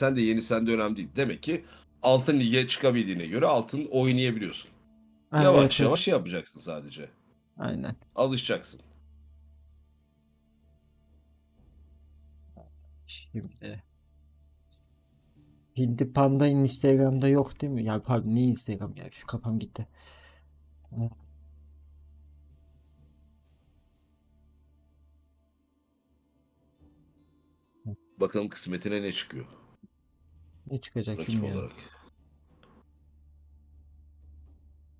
Sen de yeni sen de önemli değil. Demek ki altın lige çıkabildiğine göre altın oynayabiliyorsun. Ha, yavaş evet, yavaş şey yapacaksın sadece. Aynen. Alışacaksın. Şimdi. Hindi Panda Instagram'da yok değil mi? Ya pardon ne Instagram ya? Şu kafam gitti. Bakalım kısmetine ne çıkıyor Ne çıkacak rakip bilmiyorum. olarak.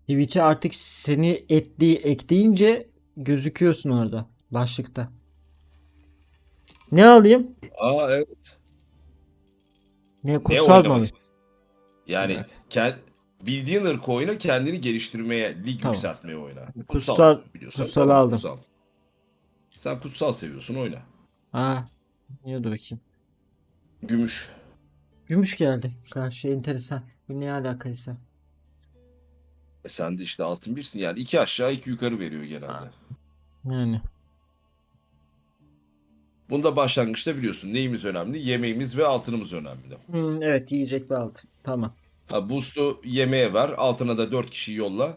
Twitch'e artık seni etli ekleyince gözüküyorsun orada. Başlıkta. Ne alayım? Aa evet. Ne kutsal mı? Yani Evet. kend, bildiğin ırk oyna kendini geliştirmeye, lig Tamam. yükseltmeye oyna. Kutsal- biliyorsan kutsalı tamam, aldım. Kutsal. Sen kutsal seviyorsun oyna. Ha. Niye bakayım. Gümüş. Gümüş geldi. Karşı enteresan. Bu ne alakaysa. E sen de işte altın birsin yani iki aşağı iki yukarı veriyor genelde. Yani. Bunda başlangıçta biliyorsun neyimiz önemli? Yemeğimiz ve altınımız önemli. Hmm, evet yiyecek ve altın. Tamam. Ha, boost'u yemeğe ver. Altına da 4 kişi yolla.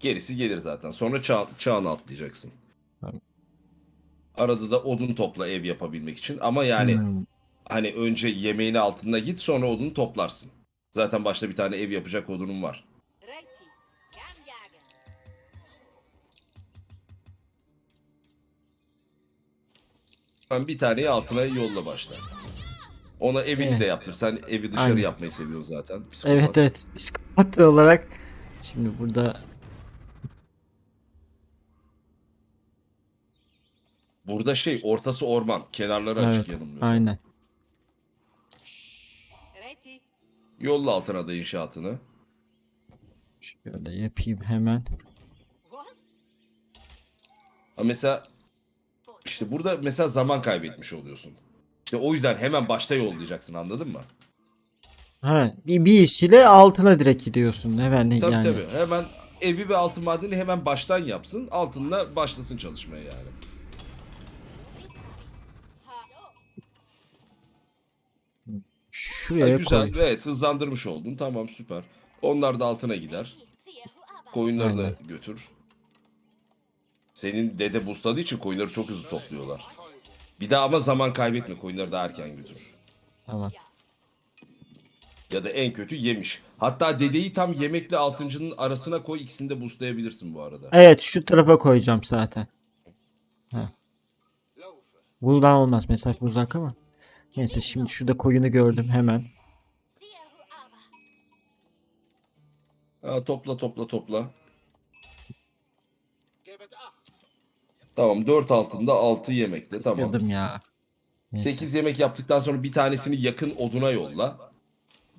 Gerisi gelir zaten. Sonra çağ, çağını atlayacaksın. Tamam. Arada da odun topla ev yapabilmek için. Ama yani Hmm, hani önce yemeğini altına git sonra odunu toplarsın. Zaten başta bir tane ev yapacak odunun var. Ben bir taneyi altına yolla başla. Ona evini Evet. de yaptır. Sen evi dışarı Aynen. yapmayı seviyorsun zaten. Psikopat. Evet evet. Psikopat olarak. Şimdi burada Burada şey ortası orman. Kenarları açık evet, yanılmıyorsam. aynen. Yolla altına da inşaatını. Şöyle yapayım hemen. Ha mesela işte burada mesela zaman kaybetmiş oluyorsun. İşte o yüzden hemen başta yollayacaksın anladın mı? Ha, bir, bir işçiyle altına direkt gidiyorsun. Hemen Tabii yani. tabii. Hemen evi ve altın madeni hemen baştan yapsın. Altınla başlasın çalışmaya yani. Ha, Ha, Şuraya güzel. koy. Evet hızlandırmış oldun. Tamam süper. Onlar da altına gider. Koyunlarını Aynen. götür. Senin dede busladığı için koyunları çok hızlı topluyorlar. Bir daha ama zaman kaybetme. Koyunları daha erken götür. Tamam. Ya da en kötü yemiş. Hatta dedeyi tam yemekle altıncının arasına koy. İkisini de boostlayabilirsin bu arada. Evet şu tarafa koyacağım zaten. Ha. Buradan olmaz mesaj uzak ama. Neyse şimdi şurada koyunu gördüm hemen. Ha, topla topla topla. Tamam 4 altında 6 yemekle tamam. Gördüm ya. Neyse. 8 yemek yaptıktan sonra bir tanesini yakın oduna yolla.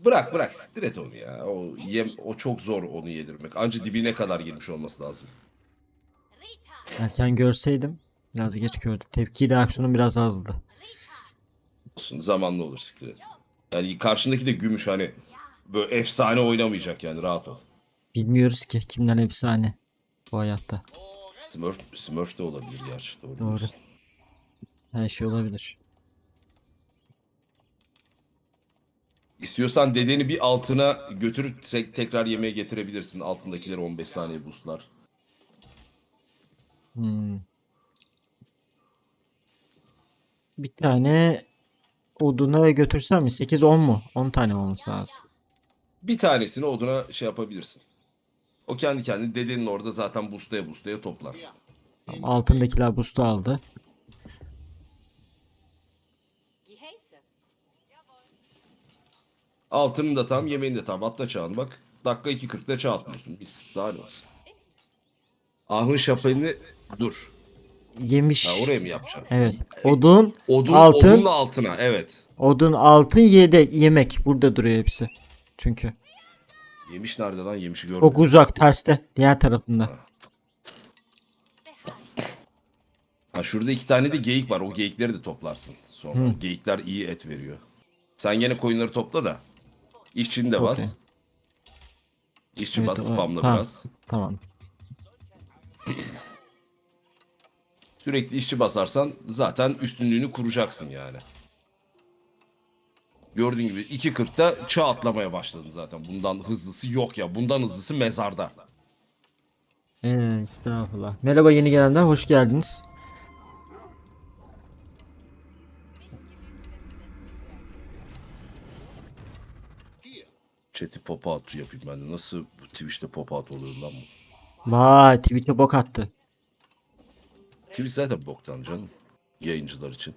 Bırak bırak siktir et onu ya. O yem o çok zor onu yedirmek. Anca dibine kadar girmiş olması lazım. Erken görseydim. Biraz geç gördüm. Tepki reaksiyonum biraz azdı. Olsun zamanlı olur siktir et. Yani karşındaki de gümüş hani böyle efsane oynamayacak yani rahat ol. Bilmiyoruz ki kimden efsane bu hayatta. Smurf, Smurf de olabilir gerçi doğru. Doğru. diyorsun. Her şey olabilir. İstiyorsan dedeni bir altına götürüp tek- tekrar yemeğe getirebilirsin. Altındakileri 15 saniye boostlar. Hmm. Bir tane oduna götürsem mi? 8-10 mu? 10 tane olması lazım. Bir tanesini oduna şey yapabilirsin. O kendi kendine dedenin orada zaten boostaya boostaya toplar. Tamam, altındakiler boost'u aldı. Altının da tam yemeğin de tam. Atla çağını bak. Dakika 2.40'da çağ atlıyorsun. Biz daha ne olsun. Ahın şapelini dur. Yemiş. Ha, oraya mı yapacaksın? Evet. Odun, Odun, Altın. Odunla altına evet. odun, altın, yedek, yemek. Burada duruyor hepsi. Çünkü. Yemiş nerede lan? Yemişi gördüm. Çok uzak, terste. Diğer tarafında. Ha şurada iki tane de geyik var. O geyikleri de toplarsın. Sonra Hı. geyikler iyi et veriyor. Sen gene koyunları topla da. İşçini de bas. Okey. İşçi Evet, bas, o- spamla tamam. biraz. Tamam. Sürekli işçi basarsan zaten üstünlüğünü kuracaksın yani. Gördüğün gibi 2.40'da çağ atlamaya başladın zaten. Bundan hızlısı yok ya. Bundan hızlısı mezarda. Ee, estağfurullah. Merhaba yeni gelenler hoş geldiniz. Chat'i pop out yapayım ben de. Nasıl Twitch'te pop out oluyor lan bu? Vay Twitch'e bok attı. Twitch zaten boktan canım. Yayıncılar için.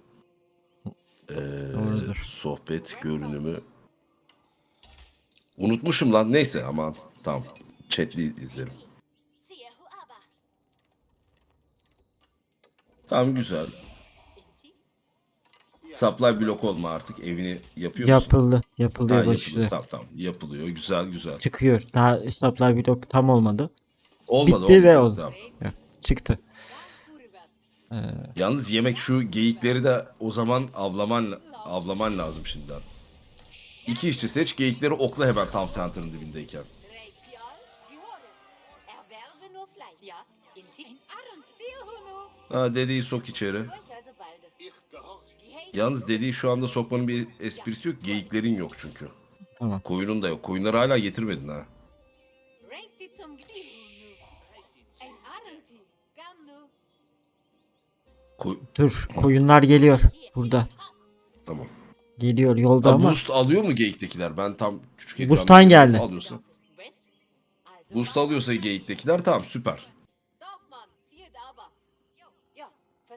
Ee, Doğrudur. sohbet görünümü. Unutmuşum lan. Neyse aman. Tamam. Chat'li izlerim. Tamam güzel. Supply blok olma artık. Evini yapıyor musun? Yapıldı. Ha, Yapılıyor. Tamam tamam. Yapılıyor. Güzel güzel. Çıkıyor. Daha supply blok tam olmadı. Olmadı Bitti ve olmadı. oldu. Tamam. Çıktı. Kurva. Yalnız yemek şu geyikleri de o zaman avlaman avlaman lazım şimdiden. İki işçi seç geyikleri okla hemen tam center'ın dibindeyken. Ha dedeyi sok içeri. Yalnız dediği şu anda sokmanın bir esprisi yok. Geyiklerin yok çünkü. Tamam. Koyunun da yok. Koyunları hala getirmedin ha. Koy- Dur koyunlar geliyor. Burada. tamam. Geliyor yolda ama. boost alıyor mu geyiktekiler? Ben tam küçük ekranda Boost'tan görüyorum. geldi. Alıyorsa. Boost alıyorsa geyiktekiler tamam süper.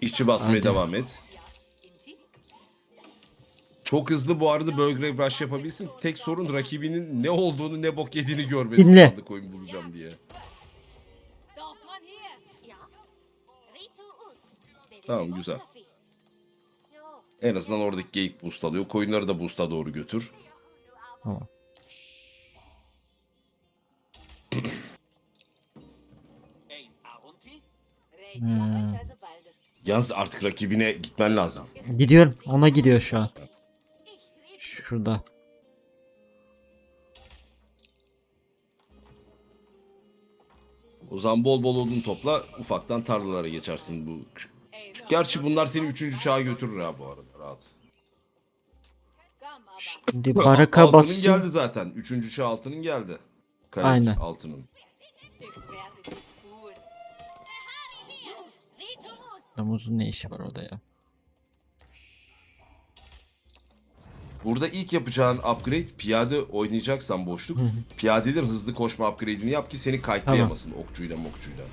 İşçi basmaya Hadi. devam et. Çok hızlı bu arada Burgrave Rush yapabilsin. Tek sorun rakibinin ne olduğunu ne bok yediğini görmedim. Dinle. Sandık oyun bulacağım diye. Tamam, güzel. En azından oradaki geyik boost alıyor. Koyunları da boost'a doğru götür. Tamam. Hmm. Yalnız artık rakibine gitmen lazım. Gidiyorum. Ona gidiyor şu an. Şurada. O zaman bol bol odun topla. Ufaktan tarlalara geçersin bu. Gerçi bunlar seni 3. çağa götürür ha bu arada. Rahat. Şimdi baraka altının basayım. geldi zaten. 3. çağ altının geldi. Kale Aynen. altının. Domuzun ne işi var orada ya? Burada ilk yapacağın upgrade piyade oynayacaksan boşluk. Piyadeler hızlı koşma upgrade'ini yap ki seni kayıtlayamasın okçuyla mokçuyla.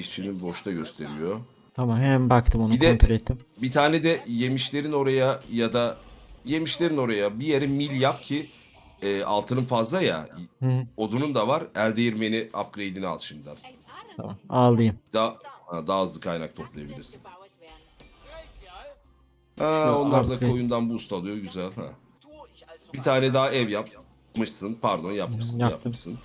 İşçinin boşta gösteriyor. Tamam hemen baktım onu Bir de- kontrol ettim. Bir tane de yemişlerin oraya ya da yemişlerin oraya bir yere mil yap ki e, altının fazla ya. Hı. Odunun da var. El değirmeni upgrade'ini al şimdiden. Tamam ağlayayım. Daha, ha, daha hızlı kaynak toplayabilirsin. Şu Ha, onlar da upgrade. koyundan boost alıyor. Güzel. Ha. Bir tane daha ev yapmışsın. Pardon yapmışsın. Yaptım. Yapmışsın.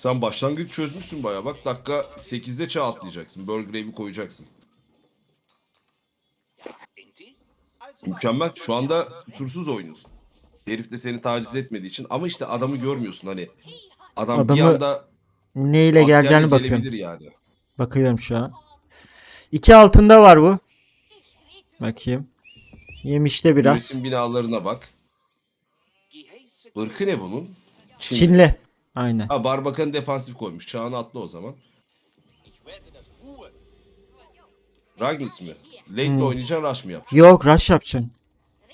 Sen başlangıç çözmüşsün baya. Bak dakika 8'de çağ atlayacaksın. Burgrave'i koyacaksın. Mükemmel. Şu anda kusursuz oynuyorsun. Herif de seni taciz etmediği için. Ama işte adamı görmüyorsun hani. Adam bir Adamı anda Neyle geleceğini askerle bakıyorum. gelebilir yani. Bakıyorum şu an. İki altında var bu. Bakayım. Yemişte biraz. Üretim binalarına bak. Irkı ne bunun? Çin. Çinli. Aynen. Ha Barbakan defansif koymuş. Çağını atla o zaman. Ragnis mi? Late mi oynayacaksın, rush mı yapacaksın? Yok rush yapacaksın.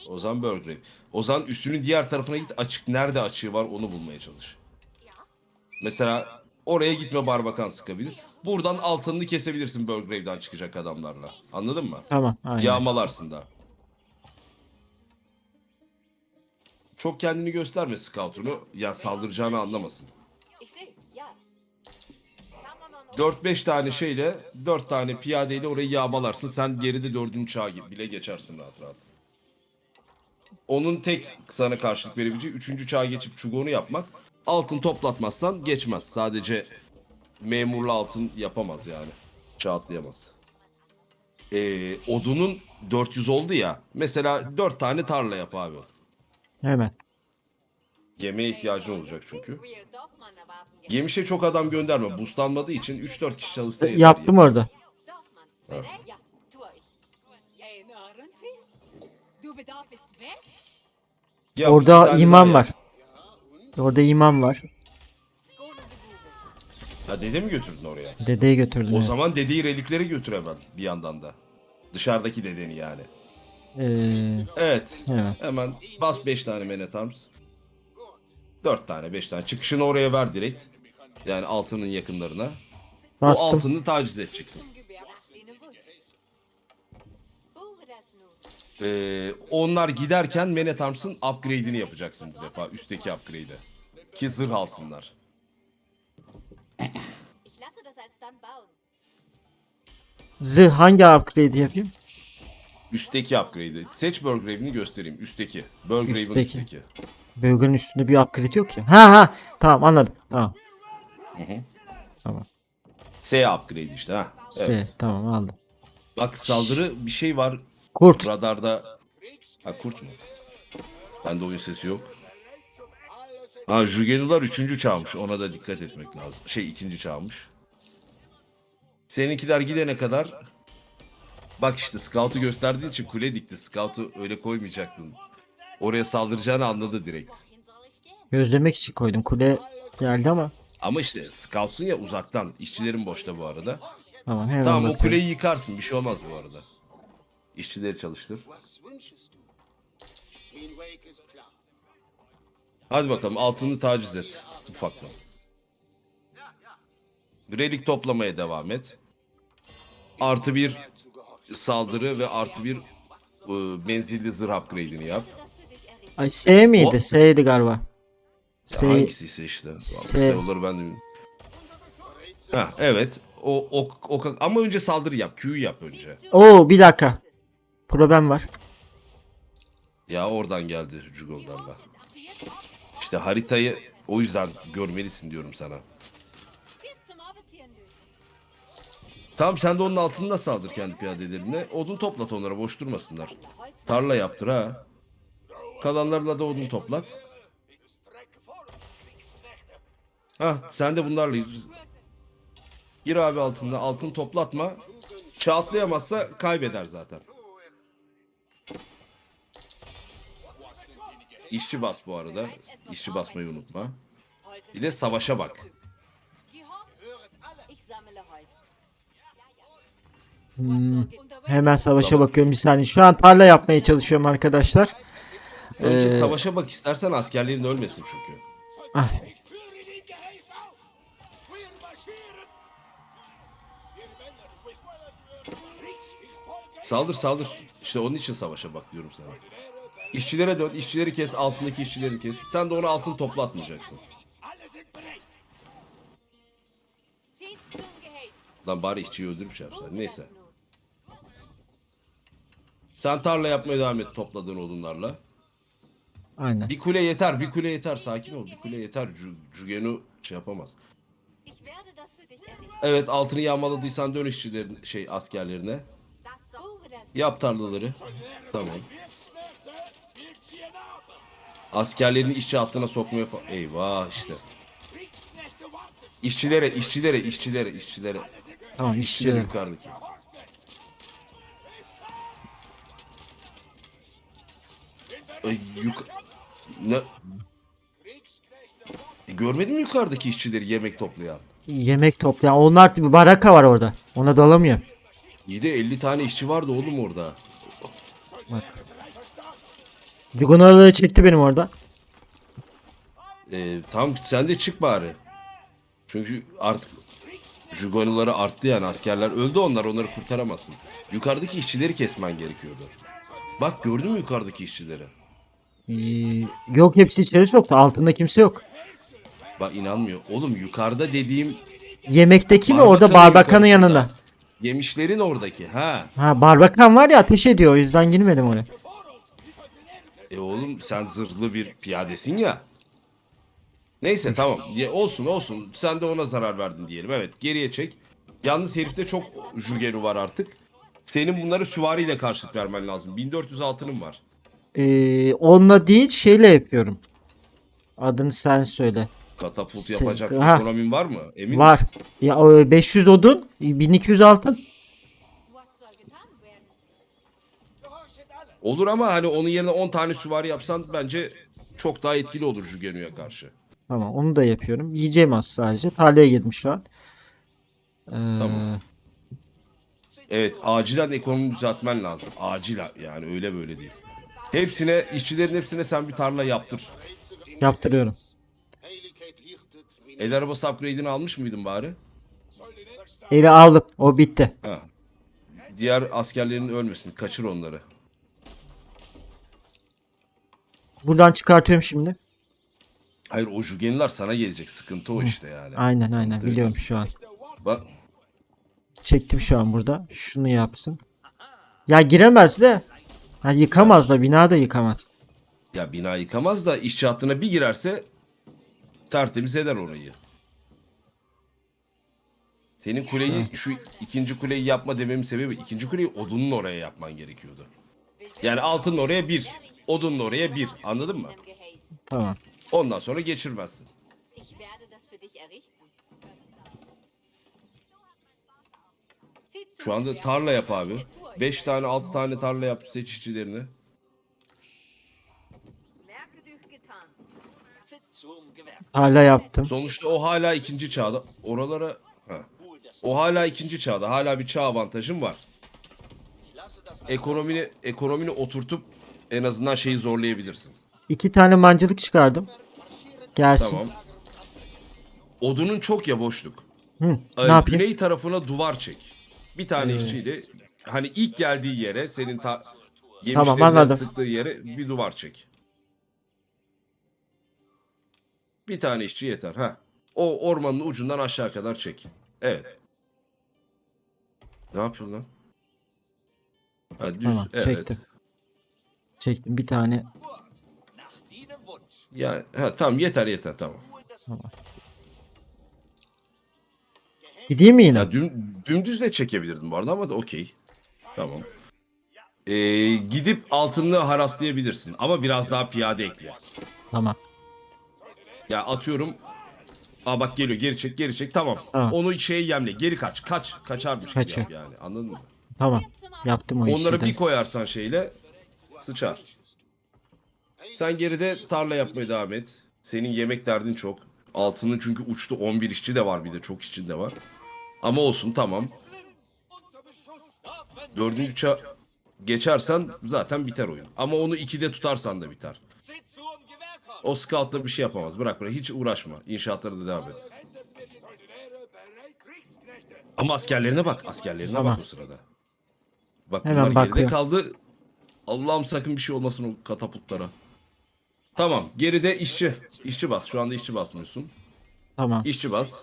O zaman Burgrave. O zaman üstünün diğer tarafına git. Açık nerede açığı var onu bulmaya çalış. Mesela oraya gitme Barbakan sıkabilir. Buradan altınını kesebilirsin Burgrave'den çıkacak adamlarla. Anladın mı? Tamam aynen. Yağmalarsın da. Çok kendini gösterme scout'unu. Ya saldıracağını anlamasın. 4-5 tane şeyle 4 tane piyadeyle orayı yağmalarsın. Sen geride 4. çağ gibi bile geçersin rahat rahat. Onun tek sana karşılık verebileceği 3. çağa geçip çubuğunu yapmak. Altın toplatmazsan geçmez. Sadece memurlu altın yapamaz yani. Çağ atlayamaz. Ee, odunun 400 oldu ya. Mesela 4 tane tarla yap abi. Hemen. Yemeğe ihtiyacın olacak çünkü. Yemişe çok adam gönderme. Boostlanmadığı için 3-4 kişi çalışsa yeter. Yaptım orada. Ya bir Orada tane imam ya. var. Orada imam var. Bube. Ha dede mi götürdün oraya? Dedeyi götürdüm. O evet. zaman dedeyi relikleri götür hemen bir yandan da. Dışarıdaki dedeni yani. Ee, Evet. evet. Hemen bas 5 tane Man at Arms. 4 tane 5 tane. Çıkışını oraya ver direkt. Yani altının yakınlarına. O Bastım. altını taciz edeceksin. Ee, onlar giderken Man at Arms'ın upgrade'ini yapacaksın bu defa. Üstteki upgrade'i. Ki zırh alsınlar. Zırh hangi upgrade yapayım? Üstteki upgrade'i. Seç Burgrave'ini göstereyim. Üstteki. Burgrave'in Üstteki. üstteki. Bölgenin üstünde bir upgrade yok ki. Ha ha. Tamam anladım. Tamam. Tamam. S upgrade işte ha. S, Evet. tamam aldım. Bak saldırı bir şey var Kurt. radarda. Ha kurt mu? Bende oyun sesi yok. Ha Jugenular 3. çağmış. Ona da dikkat etmek lazım. Şey ikinci çağmış. Seninkiler gidene kadar Bak işte Scout'u gösterdiğin için kule dikti. Scout'u öyle koymayacaktın. Oraya saldıracağını anladı direkt. Gözlemek için koydum. Kule geldi ama. Ama işte Scout'sun ya uzaktan. İşçilerin boşta bu arada. Tamam hemen Tamam o bakıyorum. kuleyi yıkarsın. Bir şey olmaz bu arada. İşçileri çalıştır. Hadi bakalım altını taciz et. Ufaktan. Relik toplamaya devam et. Artı bir saldırı ve artı bir e, menzilli zırh upgrade'ini yap. Ay S miydi? O- S'ydi galiba. Ya S. hangisiyse işte. S- Sayıları ben de bilmiyorum. Ha evet. O, o, o, ama önce saldırı yap. Q'yu yap önce. Oo bir dakika. Problem var. Ya oradan geldi Jugoldar'la. İşte haritayı o yüzden görmelisin diyorum sana. Tamam sen de onun altında saldır kendi piyadelerine. Odun toplat onlara boş durmasınlar. Tarla yaptır ha. Kalanlarla da odun toplat. Ha sen de bunlarla. Gir abi altında. Altın toplatma. Çağatlayamazsa kaybeder zaten. İşçi bas bu arada. İşçi basmayı unutma. Bir de savaşa bak. Hmm, Hemen savaşa Tamam. bakıyorum bir saniye. Şu an tarla yapmaya çalışıyorum arkadaşlar. Önce Ee, savaşa bak istersen askerlerin ölmesin çünkü. Ah, Saldır saldır. İşte onun için savaşa bak diyorum sana. İşçilere dön, işçileri kes, altındaki işçileri kes. Sen de ona altın toplatmayacaksın. Gehäß. Lan bari işçiyi öldürüp şey yapsan. Neyse. Sen tarla yapmaya devam et topladığın odunlarla. Aynen. Bir kule yeter, bir kule yeter. Sakin ol, bir kule yeter. Ju- Jugenu şey yapamaz. Evet altını yağmaladıysan dön işçilerin şey askerlerine. Yap tarlaları. Tamam. Askerlerini işçi hattına sokmaya fa- Eyvah işte. İşçilere, işçilere, işçilere, işçilere. Tamam İşçileri işçiler. yukarıdaki. Ay, yuk ne? E, görmedin mi yukarıdaki işçileri yemek toplayan? Yemek toplayan. Onlar bir baraka var orada. Ona dalamıyor. İyi de 50 tane işçi vardı oğlum orada. Dugonaları çekti benim orada. E, tamam sen de çık bari. Çünkü artık Jugonuları arttı yani askerler öldü onlar onları kurtaramazsın. Yukarıdaki işçileri kesmen gerekiyordu. Bak gördün mü yukarıdaki işçileri? Ee, yok hepsi içeri soktu. Altında kimse yok. Bak inanmıyor. Oğlum yukarıda dediğim Yemekteki mi orada barbakanın yukarısında. yanında. yemişlerin oradaki ha. Ha barbakan var ya ateş ediyor o yüzden girmedim oraya. E oğlum sen zırhlı bir piyadesin ya. Neyse tamam. Ya, olsun olsun. Sen de ona zarar verdin diyelim. Evet geriye çek. Yalnız herifte çok jugenu var artık. Senin bunları süvariyle karşılık vermen lazım. 1400 altının var. Ee, onunla değil şeyle yapıyorum. Adını sen söyle. Katapult Sen- yapacak Ha. ekonomin var mı? Emin Var. misin? Ya o 500 odun, 1200 altın. Was soll getan werden? Olur ama hani onun yerine 10 tane süvari yapsan bence çok daha etkili olur Jugenu'ya karşı. Tamam onu da yapıyorum. Yiyeceğim az sadece. Tarlaya girdim şu an. Ee, Tamam. Evet acilen ekonomi düzeltmen lazım. Acil yani öyle böyle değil. Hepsine işçilerin hepsine sen bir tarla yaptır. Yaptırıyorum. El arabası upgrade'ini almış mıydın bari? Eli aldım. O bitti. Ha. Diğer askerlerin ölmesin. Kaçır onları. Buradan çıkartıyorum şimdi. Hayır o Jugeniler sana gelecek. Sıkıntı o işte yani. Aynen aynen Tabii. biliyorum şu an. Bak Çektim şu an burada. Şunu yapsın. Ya giremez de. Ha, yıkamaz da bina da yıkamaz. ya bina yıkamaz da işçi hattına bir girerse tertemiz eder orayı. Senin kuleyi şu ikinci kuleyi yapma dememin sebebi ikinci kuleyi odunun oraya yapman gerekiyordu. Yani altının oraya bir, odunun oraya bir. Anladın mı? Tamam. Ondan sonra geçirmezsin. Şu anda tarla yap abi. Kreatur 5 tane 6 tane tarla yap seç işçilerini. Hala yaptım. Sonuçta o hala ikinci çağda. Oralara ha. O hala ikinci çağda. Hala bir çağ avantajın var. Ekonomini ekonomini oturtup en azından şeyi zorlayabilirsin. İki tane mancılık çıkardım. Gelsin. Tamam. Odunun çok ya boşluk. Hı, Ee, ne yapayım? Güney tarafına duvar çek. Bir tane Ee. işçiyle hani ilk geldiği yere senin ta yemişlerinden anladım. sıktığı yere bir duvar çek. Bir tane işçi yeter. Ha. O ormanın ucundan aşağı kadar çek. Evet. Ne yapıyorsun lan? Ha, düz. Tamam evet. çektim. Çektim bir tane. Yani ha, tamam yeter yeter tamam. Tamam. Gideyim mi yine? Ya düm, dümdüz de çekebilirdim bu arada ama da okey. Tamam. Ee, gidip altını haraslayabilirsin ama biraz daha piyade ekle. Tamam. Ya atıyorum. Aa bak geliyor geri çek geri çek tamam. Tamam. Onu şeye yemle geri kaç kaç kaçarmış gibi Kaçıyor. yap yani anladın mı? Tamam. Yaptım o işi Onları de. bir koyarsan şeyle sıçar. Sen geride tarla yapmaya devam et. Senin yemek derdin çok. Altının çünkü uçtu 11 işçi de var bir de çok işçi de var. Ama olsun tamam. Dördüncü ça geçersen zaten biter oyun. Ama onu 2'de tutarsan da biter. O scoutla bir şey yapamaz. Bırak bırak hiç uğraşma. İnşaatlara da devam et. Ama askerlerine bak. Askerlerine Tamam. bak o sırada. Bak Hemen bunlar geride kaldı. Allah'ım sakın bir şey olmasın o katapultlara. Tamam. Geride işçi. İşçi bas. Şu anda işçi basmıyorsun. Tamam. İşçi bas.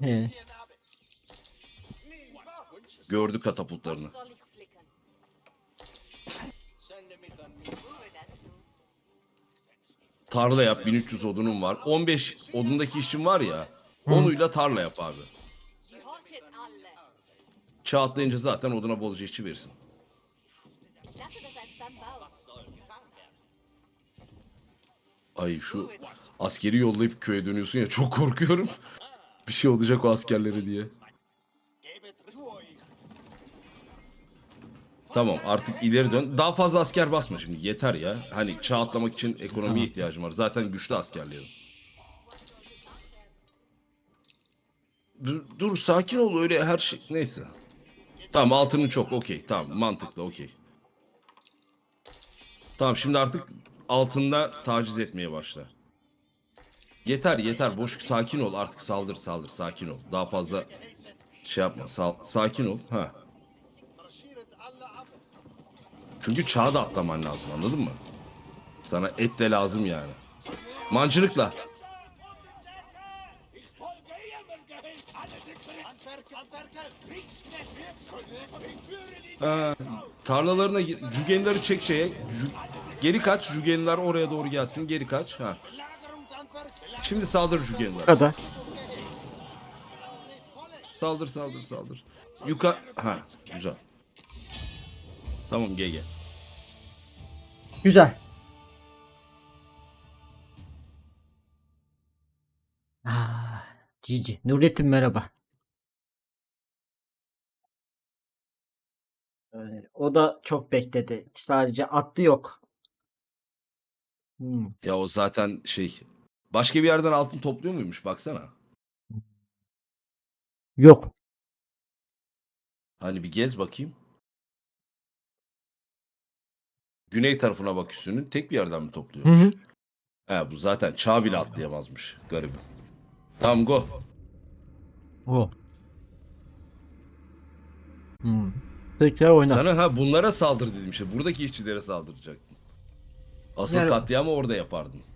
He. Gördü katapultlarını. Tarla yap. 1300 odunun var. 15 odundaki işçin var ya. Onuyla tarla yap abi. Sie horchet alle. Çağ atlayınca zaten oduna bolca işçi bauen. Ay şu askeri yollayıp köye dönüyorsun ya çok korkuyorum. Bir şey olacak o askerlere diye. Tamam artık ileri dön. Daha fazla asker basma şimdi yeter ya. Hani çağ atlamak için ekonomiye ihtiyacım var. Zaten güçlü askerlerim. Dur, dur sakin ol öyle her şey neyse. Tamam altının çok okey tamam mantıklı okey. Tamam şimdi artık altında taciz etmeye başla. Yeter yeter boş sakin ol artık saldır saldır sakin ol. Daha fazla şey yapma sal- sakin ol. Ha. Çünkü çağı da atlaman lazım anladın mı? Sana et de lazım yani. Mancınıkla. Ha, tarlalarına Jügenleri çek şeye. Jü- geri kaç. Jügenler oraya doğru gelsin. Geri kaç. Ha. Şimdi saldır Bu Jügenler. kadar. Saldır saldır saldır. Yuka ha güzel. Tamam GG. Güzel. Ah, Cici. Nurettin merhaba. O da çok bekledi. Sadece attı yok. Hmm. Ya o zaten şey başka bir yerden altın topluyor muymuş baksana. Yok. Hani bir gez bakayım. Güney tarafına bak üstünün. Tek bir yerden mi Hı topluyormuş? hı. He bu zaten çağ bile atlayamazmış. Garibim. Tamam go. O. Hmm. Tekrar oyna. Sana ha bunlara saldır dedim işte. Buradaki işçilere saldıracaktın. Asıl Yani- katliamı orada yapardın.